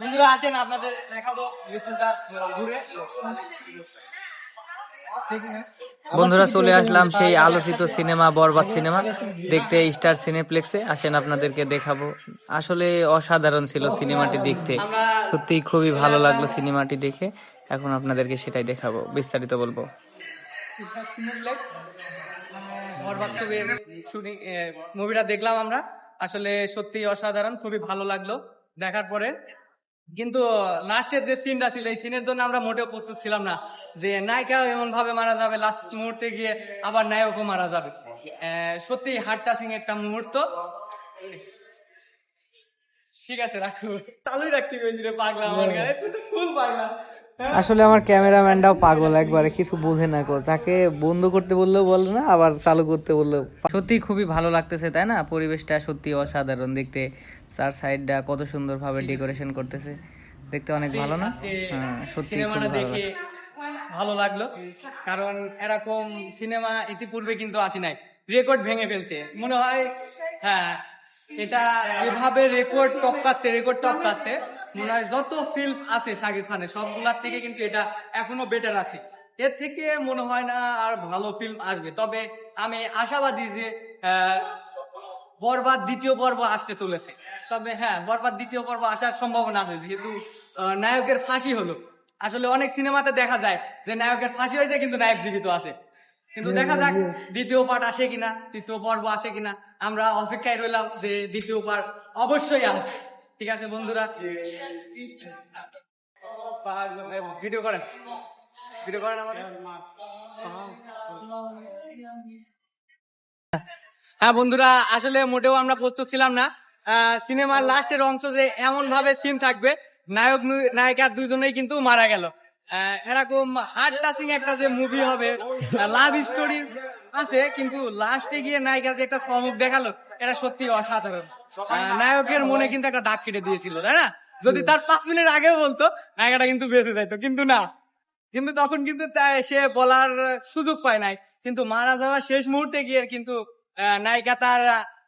বন্ধুরা আসেন আপনাদের দেখাবো ঘুরে বন্ধুরা চলে আসলাম সেই আলোচিত সিনেমা বরবাদ সিনেমা। দেখতে স্টার সিনেপ্লেক্সে আসেন আপনাদেরকে দেখাবো। আসলে অসাধারণ ছিল সিনেমাটি দেখতে। সত্যি খুবই ভালো লাগল সিনেমাটি দেখে। এখন আপনাদেরকে সেটাই দেখাবো বিস্তারিত বলব। বরবাদ ছবির শুটিং মুভিটা দেখলাম আমরা। আসলে সত্যি অসাধারণ খুবই ভালো লাগল। দেখার পরে কিন্তু লাস্টের যে সিনটা ছিল, এই সিনের জন্য আমরা মোটেও প্রস্তুত ছিলাম না যে নায়িকাও এমন ভাবে মারা যাবে লাস্ট মুহূর্তে গিয়ে আবার নায়কও মারা যাবে। সত্যি হার্ট টাচিং একটা মুহূর্ত। ঠিক আছে রাখো তালুই রাখতে হয়েছিল পাগলা আমার গায়ে। তুই ফুল পাগলা। আসলে আমার ক্যামেরাম্যানটাও পাগল একবারে কিছু বোঝে না তাকে বন্ধ করতে বললেও বলে না আবার চালু করতে বললেও। সত্যি খুবই ভালো লাগতেছে তাই না? পরিবেশটা সত্যি অসাধারণ দেখতে। চার সাইডটা কত সুন্দরভাবে ডেকোরেশন করতেছে। দেখতে অনেক ভালো না? হ্যাঁ সত্যি দেখে ভালো লাগল কারণ এরকম সিনেমা ইতিপূর্বে কিন্তু আসি নাই। রেকর্ড ভেঙে ফেলছে। মনে হয় হ্যাঁ এটা যেভাবে রেকর্ড টপকাচ্ছে রেকর্ড টপকাচ্ছে মনে হয় যত ফিল্ম আছে শাকিব খানের, সবগুলার থেকে কিন্তু এটা এখনও বেটার আছে। এর থেকে মনে হয় না আর ভালো ফিল্ম আসবে। তবে আমি আশাবাদী যে বরবাদ দ্বিতীয় পর্ব আসতে চলেছে। তবে হ্যাঁ বরবাদ দ্বিতীয় পর্ব আসার সম্ভাবনা আছে, যেহেতু নায়কের ফাঁসি হলো। আসলে অনেক সিনেমাতে দেখা যায় যে নায়কের ফাঁসি হয়েছে, কিন্তু নায়ক জীবিত আছে। কিন্তু দেখা যাক দ্বিতীয় পার্ট আসে কিনা, তৃতীয় পর্ব আসে কিনা। আমরা অপেক্ষায় রইলাম যে দ্বিতীয় পার্ট অবশ্যই আসবে। ঠিক আছে, বন্ধুরা। ভিডিও করেন। ভিডিও করেন হ্যাঁ বন্ধুরা, আসলে মোটেও আমরা প্রস্তুত ছিলাম না। সিনেমার লাস্টের অংশ যে এমন ভাবে সিন থাকবে, নায়ক নায়িকা দুজনেই কিন্তু মারা গেল। এরকম হার্ট টাচিং একটা যে মুভি হবে লাভ স্টোরি আছে কিন্তু লাস্টে গিয়ে নায়িকা যে একটা চমক দেখাল এটা সত্যি অসাধারণ। নায়কের মনে কিন্তু একটা দাগ কেটে দিয়েছিল তাই না? যদি তার পাঁচ মিনিট আগেও বলতো নায়িকাটা কিন্তু বেঁচে যাইতো কিন্তু না। কিন্তু তখন কিন্তু সে বলার সুযোগ পায় নাই। কিন্তু মারা যাওয়া শেষ মুহূর্তে গিয়ে কিন্তু আহ, নায়িকা তার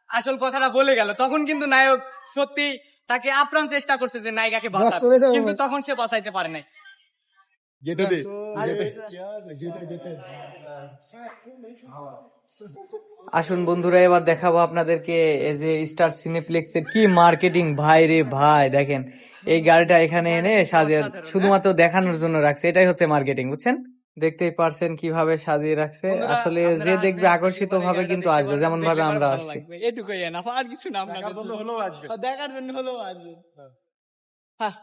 আসল কথাটা বলে গেল। তখন কিন্তু নায়ক সত্যি তাকে আপ্রাণ চেষ্টা করছে যে নায়িকাকে বাঁচার। কিন্তু তখন সে বাঁচাইতে পারে নাই। আসুন বন্ধুরা এবার দেখাবো আপনাদেরকে এই যে স্টার সিনেপ্লেক্সের কি মার্কেটিং ভাই রে ভাই দেখেন এই গাড়িটা এখানে এনে সাজিয়ে শুধুমাত্র দেখানোর জন্য রাখছে এটাই হচ্ছে মার্কেটিং বুঝছেন? দেখতেই পারছেন কীভাবে সাজিয়ে রাখছে। আসলে যে দেখবে আকর্ষিত ভাবে কিন্তু আসবে যেমন ভাবে আমরা আসছি। এটুকুই না আর কিছু না আপনাদের দেখার জন্য হলেও আসবে। দেখার জন্য হলেও আসবে। হ্যাঁ।